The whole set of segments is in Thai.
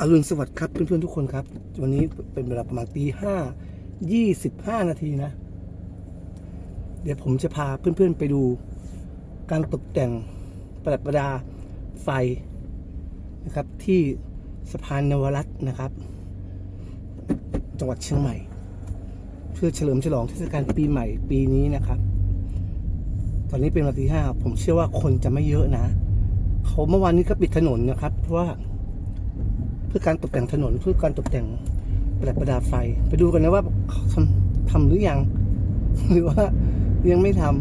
อรุณสวัสดิ์ครับเพื่อนๆทุกคนครับ วันนี้เป็นเวลาประมาณตีห้ายี่สิบห้านาทีนะ เดี๋ยวผมจะพาเพื่อนๆไปดู การตกแต่งประดับประดาไฟนะครับ ที่สะพานนวรัตน์นะครับ จังหวัดเชียงใหม่ เพื่อเฉลิมฉลองเทศกาลปีใหม่ปีนี้นะครับ ตอนนี้เป็นวันที่ห้าผมเชื่อว่าคนจะไม่เยอะนะ เขาเมื่อวานนี้ก็ปิดถนนนะครับ เพราะว่า เพื่อการตกแต่งถนนเพื่อการตกแต่งประดับประดาไฟ ไปดูกันนะว่าเขาทำทำหรือยัง หรือว่ายังไม่ทำ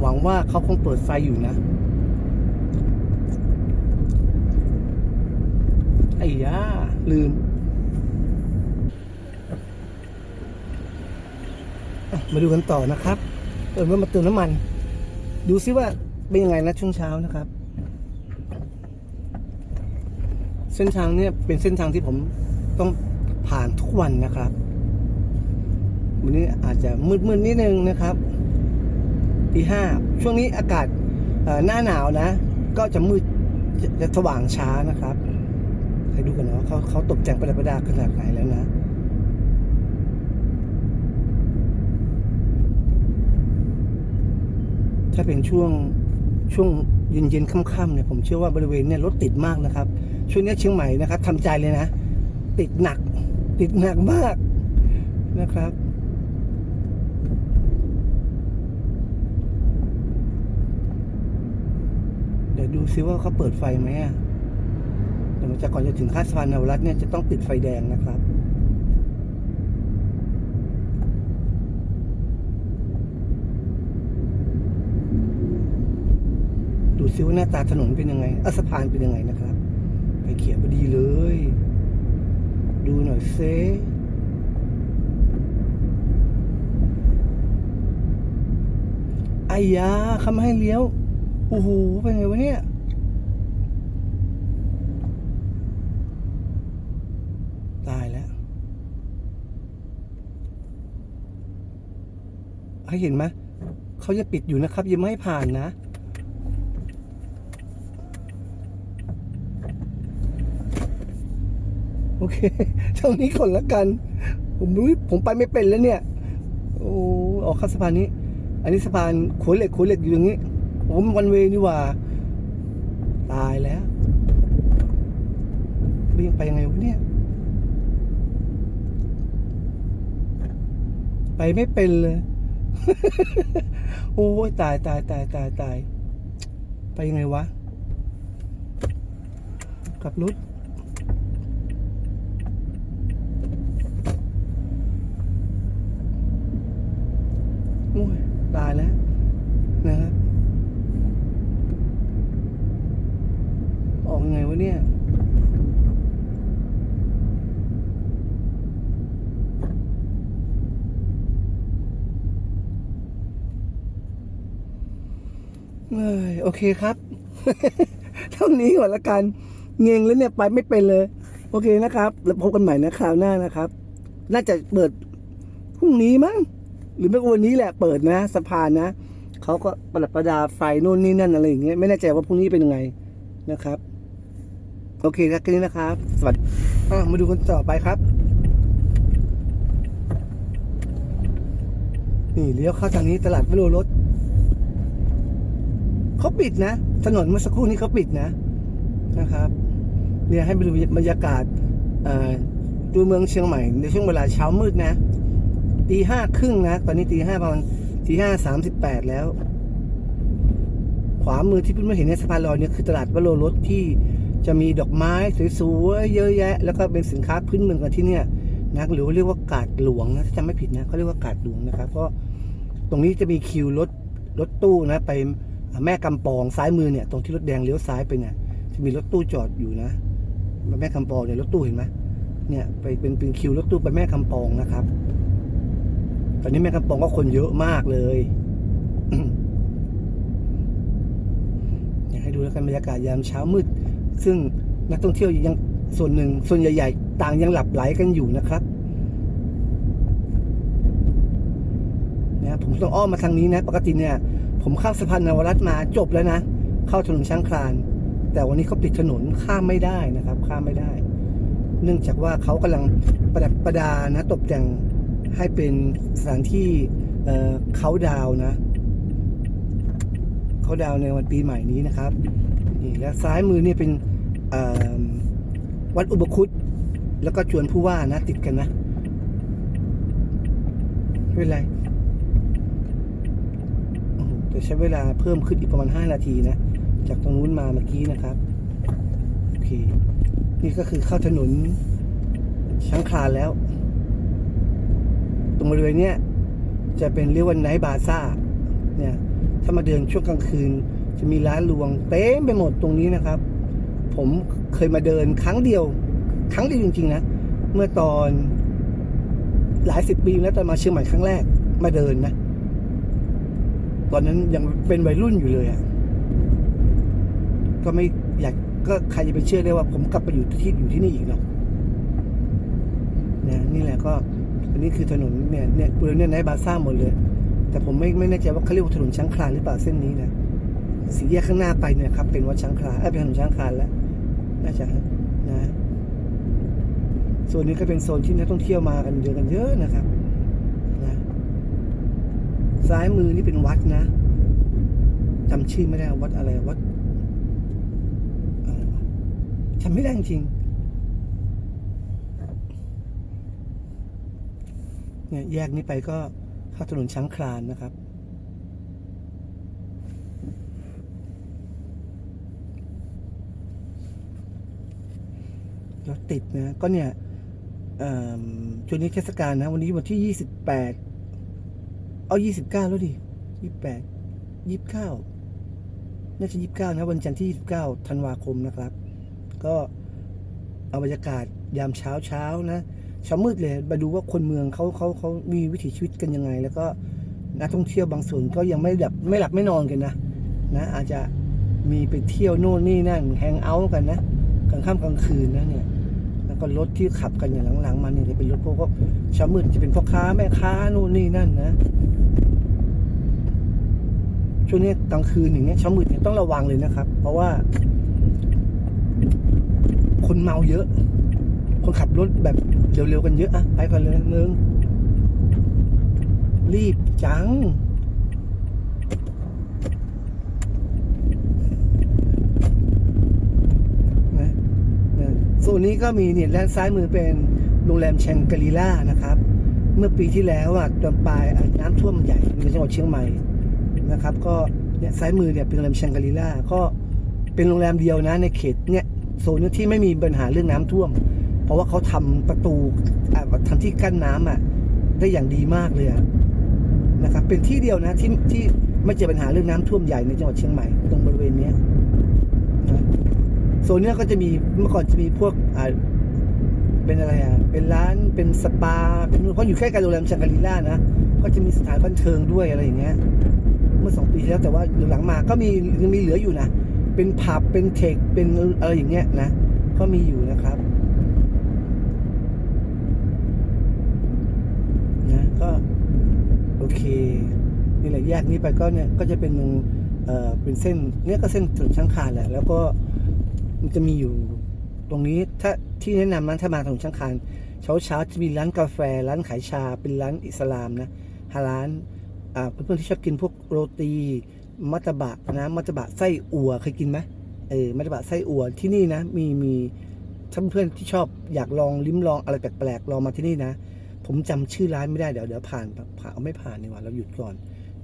หวังว่าเขาคงเปิดไฟอยู่นะไอ้ยาลืมมาดูกันต่อนะครับเออเมื่อมาเติมน้ำมัน ดูซิว่าเป็นยังไงนะช่วงเช้านะครับ เส้นทางเนี่ยเป็นเส้นทางที่ผมต้องผ่านทุกวันนะครับ วันนี้อาจจะมืดๆนิดนึงนะครับตีห้าช่วงนี้อากาศหน้าหนาวนะ ก็จะมืดจะสว่างช้านะครับให้ดูกันนะว่าเขาเขาตกแต่งประดับประดาขนาดไหนแล้วนะถ้าเป็นช่วงช่วง เย็นๆค่ำๆเนี่ยผมเชื่อว่าบริเวณเนี่ยรถติดมากนะครับ ช่วงนี้เชียงใหม่นะครับทำใจเลยนะ ติดหนัก ติดหนักมากนะครับเดี๋ยวดูซิว่าเขาเปิดไฟไหมอะเดี๋ยวจะก่อนจะถึงข้าสะพานนวรัตน์เนี่ยจะต้องติดไฟแดงนะครับ ซิว่าหน้าตาถนนเป็นยังไงอสะพานเป็นยังไงนะครับ ไปเขียนพอดีเลย ดูหน่อยเซไอ้ยาเขาให้เลี้ยว โอ้โห เป็นไงวะเนี่ยตายแล้วให้เห็นไหมเขาจะปิดอยู่นะครับ ยังไม่ให้ผ่านนะ โอเคเท่านี้ก่อนละกัน ผมรู้ผมไปไม่เป็นแล้วเนี่ย โอ้ออกข้ามสะพานนี้ อันนี้สะพานขวเหล็กขวเหล็กอยู่อย่างนี้ ผมวันเวนี่ว่า ตายแล้วเบี่ยงไปยังไงวะเนี่ย ไปไม่เป็นเลย โอ้ยตายตายตายตายตาย ไปยังไงวะ กลับรถ โอ้ยตาย แล้วนะครับ ออกยังไงวะเนี่ยเอ้ยโอเคครับ เท่านี้ก่อนละกันเงงแล้วเนี่ยไปไม่เป็นเลย โอเคนะครับ แล้วพบกันใหม่นะคราวหน้านะครับ น่าจะเปิดพรุ่งนี้มั้ง หรือไม่ก็วันนี้แหละเปิดนะสะพานนะเขาก็ประดับประดาไฟนู่นนี่นั่นอะไรอย่างเงี้ยไม่แน่ใจว่าพรุ่งนี้เป็นยังไงนะครับ โอเคครับแค่นี้นะครับ สวัสดีมาดูกันต่อไปครับ นี่เลี้ยวเข้าทางนี้ตลาดวโรรถเขาปิดนะ ถนนเมื่อสักครู่นี้เขาปิดนะนะครับ เนี่ยให้ไปดูบรรยากาศเอ่อตัวเมืองเชียงใหม่ในช่วงเวลาเช้ามืดนะ ตีห้าครึ่งนะ ตอนนี้ตีห้าประมาณตีห้าสามสิบแปดแล้ว ขวามือที่เพื่อนๆเห็นในสะพานลอยเนี่ยคือตลาดวโรรสที่จะมีดอกไม้สวยๆเยอะแยะ แล้วก็เป็นสินค้าพื้นเมืองกันที่เนี่ยนะหรือว่าเรียกว่ากาดหลวงนะถ้าจำไม่ผิดนะเขาเรียกว่ากาดหลวงนะครับเพราะตรงนี้จะมีคิวรถรถตู้นะ ไปแม่กำปองซ้ายมือเนี่ย ตรงที่รถแดงเลี้ยวซ้ายไปเนี่ยจะมีรถตู้จอดอยู่นะแม่กำปองเนี่ยรถตู้เห็นไหมเนี่ยไปเป็นเป็นคิวรถตู้ไปแม่กำปองนะครับ ตอนนี้แม่กำปองก็คนเยอะมากเลย อยากให้ดูแล้วกันบรรยากาศยามเช้ามืด ซึ่งนักท่องเที่ยวยังส่วนหนึ่ง ส่วนใหญ่ ๆ ต่างยังหลับไหลกันอยู่นะครับนะผมต้องอ้อมมาทางนี้นะ ปกติเนี่ย ผมข้ามสะพานนวรัตน์มาจบแล้วนะ เข้าถนนช้างคลาน แต่วันนี้เขาปิดถนนข้ามไม่ได้นะครับ ข้ามไม่ได้ เนื่องจากว่าเขากำลังประดับประดานะ ตกแต่ง ให้เป็นสถานที่เขาดาวนะเขาดาวในวันปีใหม่นี้นะครับนี่และซ้ายมือเนี่ยเป็นวัดอุปคุตแล้วก็จวนผู้ว่านะ ติดกันนะไม่เป็นไรโอ้โหแต่ใช้เวลาเพิ่มขึ้นอีกประมาณ 5 นาทีนะ จากตรงนู้นมาเมื่อกี้นะครับ โอเค นี่ก็คือเข้าถนนช้างคลานแล้ว รงบริเวณเนี้ยจะเป็นเรียกว่าไนท์บาซ่าเนี่ยถ้ามาเดินช่วงกลางคืน จะมีร้านรวงเต็มไปหมดตรงนี้นะครับ ผมเคยมาเดินครั้งเดียว ครั้งเดียวจริงๆนะเมื่อตอนหลายสิบปีแล้วตอนมาเชียงใหม่ครั้งแรกมาเดินนะตอนนั้นยังเป็นวัยรุ่นอยู่เลยอะก็ไม่อยากก็ใครจะไปเชื่อได้ว่า ผมกลับไปอยู่ที่อยู่ที่นี่อีกเนาะเนี่ยนี่แหละก็ นนี้คือถนนเนี่ยเนี่ยบริเวณเนี่ยไนท์บาซ่าหมดเลย แต่ผมไม่ไม่แน่ใจว่าเขาเรียกว่าถนนช้างคลานหรือเปล่าเส้นนี้นะสีแยกข้างหน้าไปเนี่ยครับเป็นวัดช้างคลานเอ้ยเป็นถนนช้างคลานแล้วน่าจะนะส่วนนี้ก็เป็นโซนที่นักท่องเที่ยวมากันเยอะกันเยอะนะครับนะซ้ายมือนี่เป็นวัดนะจำชื่อไม่ได้วัดอะไรวัดอะไรวะจำไม่ได้จริง เนี่ยแยกนี้ไปก็เข้าถนนช้างคลานนะครับ รถติดนะ ก็เนี่ยช่วงนี้เทศกาลนะ วันนี้วันที่ยี่สิบแปดเอายี่สิบเก้าแล้วดิยี่แปดยี่สิบเก้าน่าจะยี่สิบเก้านะ วันจันทร์ที่ยี่สิบเก้าธันวาคมนะครับ ก็เอาบรรยากาศยามเช้าเช้านะ ช้ามืดเลยมาดูว่าคนเมืองเขาเขาเขามีวิถีชีวิตกันยังไง แล้วก็นักท่องเที่ยวบางส่วนก็ยังไม่หลับไม่หลับไม่นอนกันนะนะอาจจะมีไปเที่ยวโน่นนี่นั่นแฮงเอาท์กันนะกลางค่ำกลางคืนนะเนี่ยแล้วก็รถที่ขับกันอย่างหลังๆมาเนี่ยจะเป็นรถพวกพวกช้ามืดจะเป็นพ่อค้าแม่ค้านู่นนี่นั่นนะช่วงนี้กลางคืนอย่างเงี้ยเช้ามืดเนี่ยต้องระวังเลยนะครับ เพราะว่า คนเมาเยอะ คนขับรถแบบ เร็วๆกันเยอะอะไปก่อนเลยนึงรีบจังนะโซนนี้ก็มีเนี่ยด้านซ้ายมือเป็นโรงแรมแชงกรีล่านะครับ เมื่อปีที่แล้วอะตอนปลายน้ำท่วมใหญ่ในจังหวัดเชียงใหม่นะครับ ก็เนี่ยซ้ายมือเนี่ยเป็นโรงแรมแชงกรีล่าก็เป็นโรงแรมเดียวนะในเขตเนี่ยโซนนี้ที่ไม่มีปัญหาเรื่องน้ำท่วม ราะว่าเขาทำประตูอะทำที่กั้นน้ำอะ ได้อย่างดีมากเลยนะครับ เป็นที่เดียวนะที่ที่ไม่เจอปัญหาเรื่องน้ำท่วมใหญ่ในจังหวัดเชียงใหม่ตรงบริเวณเนี้ยนะโซนเนี้ยก็จะมีเมื่อก่อนจะมีพวกอ่าเป็นอะไรอะ เป็นร้านเป็นสปา เป็นเพราะอยู่ใกล้กับโรงแรมชังกรีล่านะ ก็จะมีสถานบันเทิงด้วยอะไรอย่างเงี้ย เมื่อสองปีที่แล้วแต่ว่าหลังมาก็มียังมีเหลืออยู่นะ เป็นผับเป็นเทคเป็นอะไรอย่างเงี้ยนะ ก็มีอยู่นะครับนะก็โอเค นี่แหละแยกนี้ไปก็เนี่ยก็จะเป็นเอ่อเป็นเส้นเนี่ยก็เส้นถนนช้างคานแหละ แล้วก็มันจะมีอยู่ตรงนี้ถ้าที่แนะนำนั้นถ้ามาถนนช้างคานเช้าเช้าจะมีร้านกาแฟ ร้านขายชาเป็นร้านอิสลามนะฮาร้านอ่าเพื่อนๆที่ชอบกินพวกโรตี มัตตบะนะมัตตบะไส้อั่วเคยกินไหมเออมัตตบะไส้อั่วที่นี่นะ มีมีถ้าเพื่อนๆที่ชอบอยากลองลิ้มลองอะไรแปลกๆลองมาที่นี่นะ ผมจำชื่อร้านไม่ได้เดี๋ยวเดี๋ยวผ่านผ่านเอาไม่ผ่านดีกว่าเราหยุดก่อน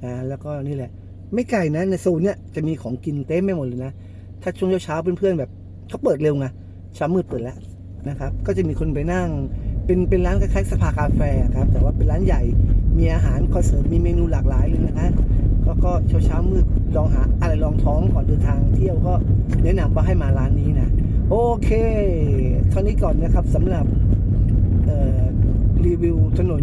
นะแล้วก็นี่แหละ ไม่ไกลนะในโซนเนี้ยจะมีของกินเต็มไปหมดเลยนะถ้าช่วงเช้าเพื่อนๆแบบเขาเปิดเร็วไงเช้ามืดเปิดแล้วนะครับ ก็จะมีคนไปนั่ง เป็นเป็นร้านคล้ายๆสภากาแฟครับ แต่ว่าเป็นร้านใหญ่มีอาหารคอนเสิร์ตมีเมนูหลากหลายเลยนะฮะก็ก็เช้าเช้ามืดลองหาอะไรลองท้องก่อนเดินทางเที่ยวก็แนะนำว่าให้มาร้านนี้นะ โอเคเท่านี้ก่อนนะครับสำหรับเอ่อ รีวิวถนน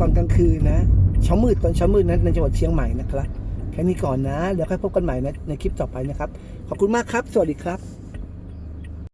ตอนกลางคืนนะเช้ามืดตอนเช้ามืดนั่นในจังหวัดเชียงใหม่นะครับ แค่นี้ก่อนนะ เดี๋ยวค่อยพบกันใหม่นะในคลิปต่อไปนะครับ ขอบคุณมากครับ สวัสดีครับ